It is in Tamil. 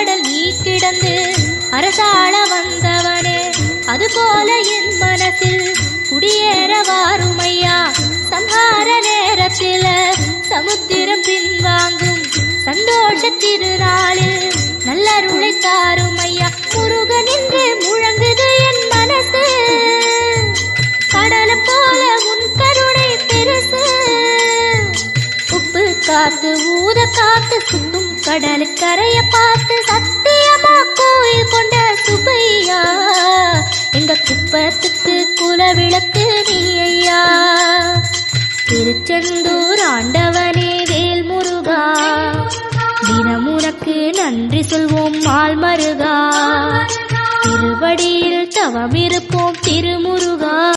பெருங்கடல் நீ கிடந்து அரசாள வந்தவனே அதுபோல என் மனசில் குடியேற வாருமையா? சம்ஹார நேரத்தில் சமுத்திரம் பின்வாங்கும் சந்தோஷ திருநாளில் நல்ல காத்து ஊத காத்து சுத்தும் கடலுக்கரைய பார்த்து சத்தியமா கோயில் கொண்ட சுபையா எங்க குப்பத்துக்கு குல விளக்கு நீ ஐயா திருச்செந்தூர் ஆண்டவனே வேல் முருகா தினமுனக்கு நன்றி சொல்வோம் மால் மருகா திருவடியில் தவமிருப்போம் திருமுருகா.